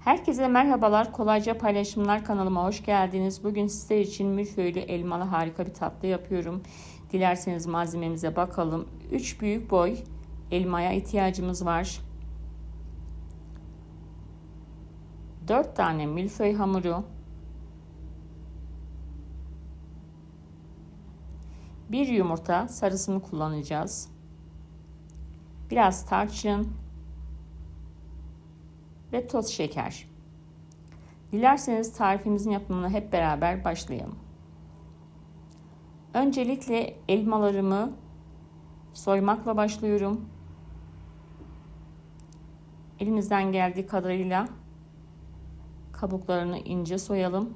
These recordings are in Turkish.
Herkese merhabalar. Kolayca Paylaşımlar kanalıma hoş geldiniz. Bugün sizler için milföylü elmalı harika bir tatlı yapıyorum. Dilerseniz malzememize bakalım. 3 büyük boy elmaya ihtiyacımız var. 4 tane milföy hamuru. 1 yumurta sarısını kullanacağız. Biraz tarçın, ve toz şeker. Dilerseniz tarifimizin yapımına hep beraber başlayalım. Öncelikle elmalarımı soymakla başlıyorum. Elimizden geldiği kadarıyla kabuklarını ince soyalım.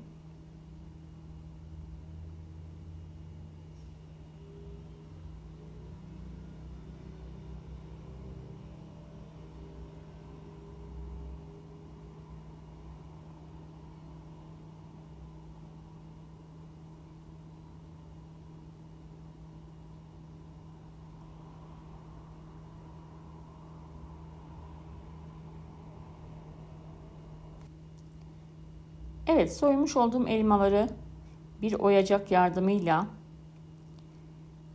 Evet soymuş olduğum elmaları bir oyacak yardımıyla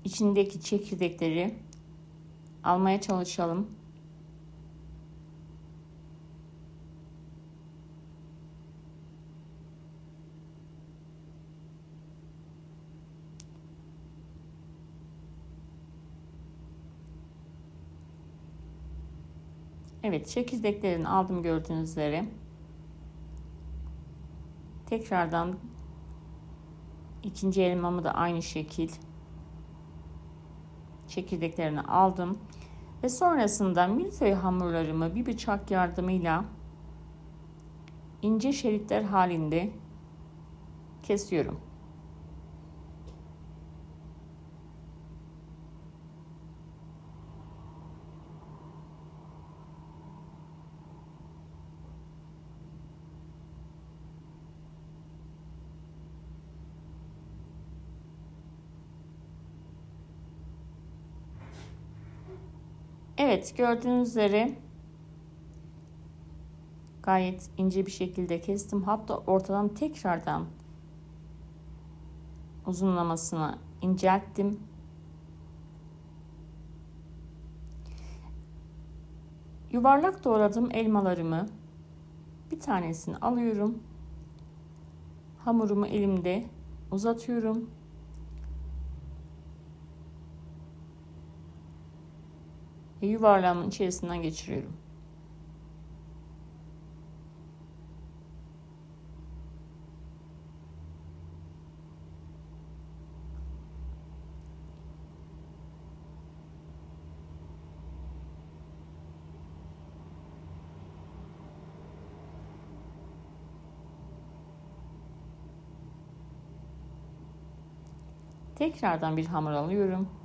içindeki çekirdekleri almaya çalışalım. Evet çekirdeklerini aldım gördüğünüz üzere. Tekrardan ikinci elmamı da aynı şekil çekirdeklerini aldım. Ve sonrasında milföy hamurlarımı bir bıçak yardımıyla ince şeritler halinde kesiyorum. Evet gördüğünüz üzere gayet ince bir şekilde kestim. Hatta ortadan tekrardan uzunlamasını incelttim. Yuvarlak doğradım elmalarımı bir tanesini alıyorum. Hamurumu elimde uzatıyorum. Yuvarlağımın içerisinden geçiriyorum. Tekrardan bir hamur alıyorum.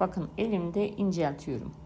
Bakın elimde inceltiyorum.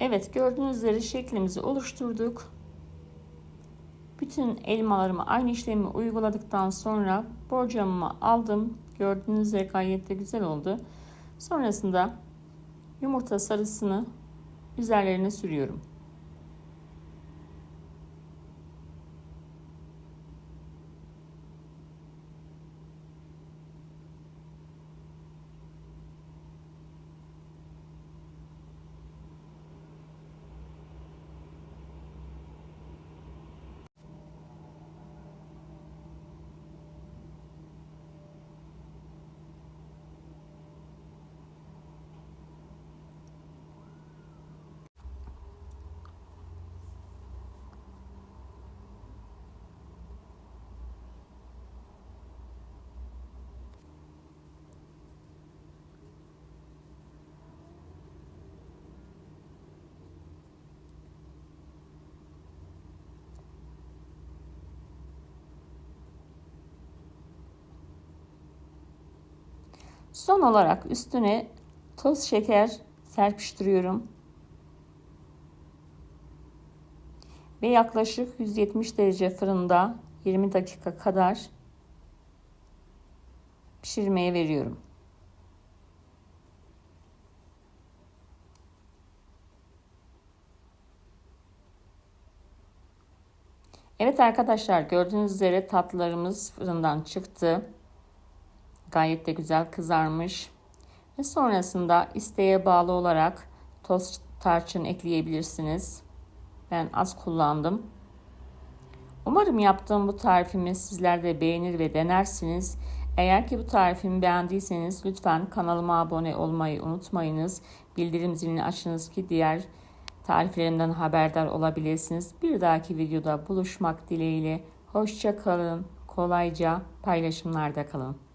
Evet gördüğünüz üzere şeklimizi oluşturduk. Bütün elmalarımı aynı işlemi uyguladıktan sonra borcamımı aldım. Gördüğünüz üzere gayet de güzel oldu. Sonrasında yumurta sarısını üzerlerine sürüyorum. Son olarak üstüne toz şeker serpiştiriyorum. Ve yaklaşık 170 derece fırında 20 dakika kadar pişirmeye veriyorum. Evet arkadaşlar gördüğünüz üzere tatlılarımız fırından çıktı. Gayet de güzel kızarmış. Ve sonrasında isteğe bağlı olarak toz tarçın ekleyebilirsiniz. Ben az kullandım. Umarım yaptığım bu tarifimi sizler de beğenir ve denersiniz. Eğer ki bu tarifimi beğendiyseniz lütfen kanalıma abone olmayı unutmayınız. Bildirim zilini açınız ki diğer tariflerimden haberdar olabilirsiniz. Bir dahaki videoda buluşmak dileğiyle. Hoşça kalın. Kolayca paylaşımlarda kalın.